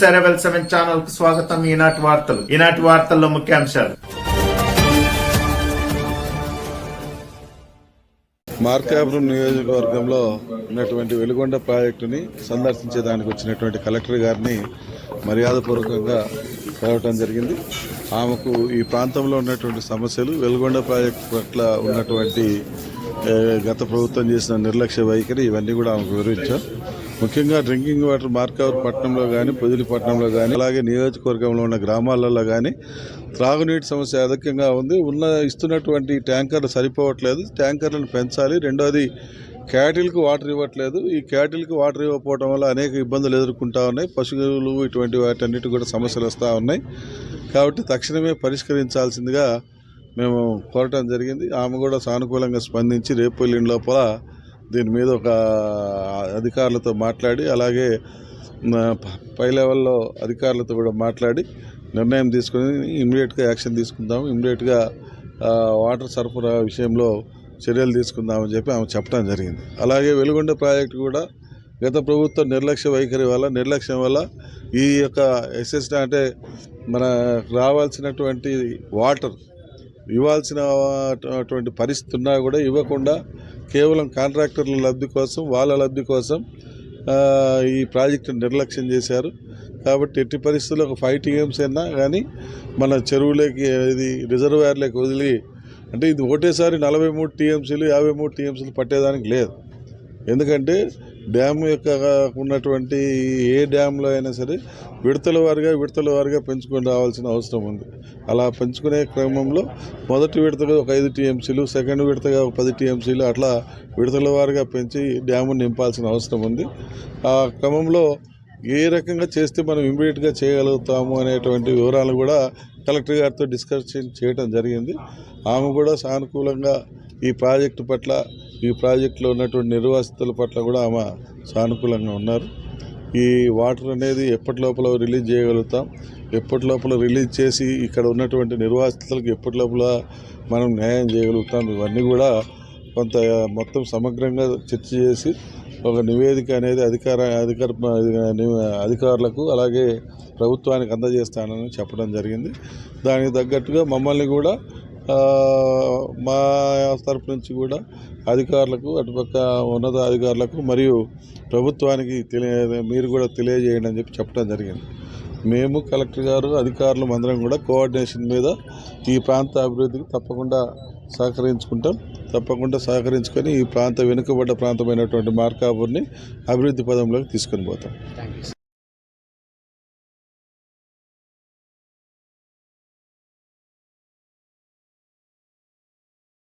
సెరవెల్ seven ఛానల్కు స్వాగతం ఈనాటి వార్తలు. ఈనాటి వార్తల్లో ముఖ్యాంశాలు. మార్కాపురం నియోజకవర్గంలో ఉన్నటువంటి వెలుగొండ ప్రాజెక్టుని సందర్శించేదానికి వచ్చినటువంటి కలెక్టర్ గారిని మర్యాదపూర్వకంగా కలవటం జరిగింది. ఆమెకు ఈ ప్రాంతంలో ఉన్నటువంటి సమస్యలు వెలుగొండ ప్రాజెక్టు పట్ల ఉన్నటువంటి గత ప్రభుత్వం చేసిన నిర్లక్ష్య వైఖరి ఇవన్నీ కూడా ఆమెకు వివరించాం. ముఖ్యంగా డ్రింకింగ్ వాటర్ మార్కావర్ పట్టణంలో కానీ పొదిలిపట్నంలో కానీ అలాగే నియోజకవర్గంలో ఉన్న గ్రామాలలో కానీ త్రాగునీటి సమస్య అధికంగా ఉంది. ఉన్న ఇస్తున్నటువంటి ట్యాంకర్లు సరిపోవట్లేదు. ట్యాంకర్లను పెంచాలి. రెండోది క్యాటిల్కి వాటర్ ఇవ్వట్లేదు. ఈ క్యాటిల్కి వాటర్ ఇవ్వకపోవడం వల్ల అనేక ఇబ్బందులు ఎదుర్కొంటా ఉన్నాయి. పశువులు ఇటువంటి వాటన్నిటి కూడా సమస్యలు వస్తూ ఉన్నాయి. కాబట్టి తక్షణమే పరిష్కరించాల్సిందిగా మేము కోరటం జరిగింది. ఆమె కూడా సానుకూలంగా స్పందించి రేపు వెళ్ళిన లోపల దీని మీద ఒక అధికారులతో మాట్లాడి అలాగే పై లెవెల్లో అధికారులతో కూడా మాట్లాడి నిర్ణయం తీసుకుని ఇమ్మీడియట్గా యాక్షన్ తీసుకుందాము ఇమ్మీడియట్గా వాటర్ సరఫరా విషయంలో చర్యలు తీసుకుందామని చెప్పి ఆమె చెప్పడం జరిగింది. అలాగే వెలుగొండ ప్రాజెక్టు కూడా గత ప్రభుత్వం నిర్లక్ష్య వైఖరి వల్ల నిర్లక్ష్యం వల్ల ఈ యొక్క ఎస్ఎస్ అంటే మన రావాల్సినటువంటి వాటర్ ఇవ్వాల్సిన అటువంటి పరిస్థితి ఉన్నా కూడా ఇవ్వకుండా కేవలం కాంట్రాక్టర్ల లబ్ధి కోసం వాళ్ళ లబ్ధి కోసం ఈ ప్రాజెక్టును నిర్లక్ష్యం చేశారు. కాబట్టి ఎట్టి పరిస్థితుల్లో ఒక ఫైవ్ టీఎంస్ అయినా కానీ మన చెరువులోకి ఇది రిజర్వాయర్లోకి వదిలి అంటే ఇది ఒకటేసారి నలభై మూడు టీఎంసీలు యాభై మూడు టీఎంసీలు పట్టేదానికి లేదు. ఎందుకంటే డ్యామ్ యొక్క ఉన్నటువంటి ఏ డ్యామ్లో అయినా సరే విడతల వారిగా విడతల వారిగా పెంచుకొని రావాల్సిన అవసరం ఉంది. అలా పెంచుకునే క్రమంలో మొదటి విడతగా ఒక ఐదు టీఎంసీలు సెకండ్ విడతగా ఒక పది టీఎంసీలు అట్లా విడతల వారిగా పెంచి డ్యామును నింపాల్సిన అవసరం ఉంది. ఆ క్రమంలో ఏ రకంగా చేస్తే మనం ఇమ్మీడియట్గా చేయగలుగుతాము అనేటువంటి వివరాలు కూడా కలెక్టర్ గారితో డిస్కషన్ చేయడం జరిగింది. ఆమె కూడా సానుకూలంగా ఈ ప్రాజెక్టు పట్ల ఈ ప్రాజెక్టులో ఉన్నటువంటి నిర్వాసితుల పట్ల కూడా ఆమె సానుకూలంగా ఉన్నారు. ఈ వాటర్ అనేది ఎప్పటి లోపల రిలీజ్ చేయగలుగుతాం? ఎప్పటి లోపల రిలీజ్ చేసి ఇక్కడ ఉన్నటువంటి నిర్వాసితులకు ఎప్పటి లోపల మనం న్యాయం చేయగలుగుతాం? ఇవన్నీ కూడా కొంత మొత్తం సమగ్రంగా చర్చ చేసి ఒక నివేదిక అనేది అధికార అధికార అధికారులకు అలాగే ప్రభుత్వానికి అందజేస్తానని చెప్పడం జరిగింది. దానికి తగ్గట్టుగా మమ్మల్ని కూడా మా తరపు నుంచి కూడా అధికారులకు అటుపక్క ఉన్నత అధికారులకు మరియు ప్రభుత్వానికి తెలియ మీరు కూడా తెలియజేయండి అని చెప్పి చెప్పడం జరిగింది. మేము కలెక్టర్ గారు అధికారులు అందరం కూడా కోఆర్డినేషన్ మీద ఈ ప్రాంత అభివృద్ధికి తప్పకుండా సహకరించుకుంటాం. తప్పకుండా సహకరించుకొని ఈ ప్రాంత వెనుకబడ్డ ప్రాంతమైనటువంటి మార్కాపూర్ని అభివృద్ధి పదంలోకి తీసుకొని పోతాం.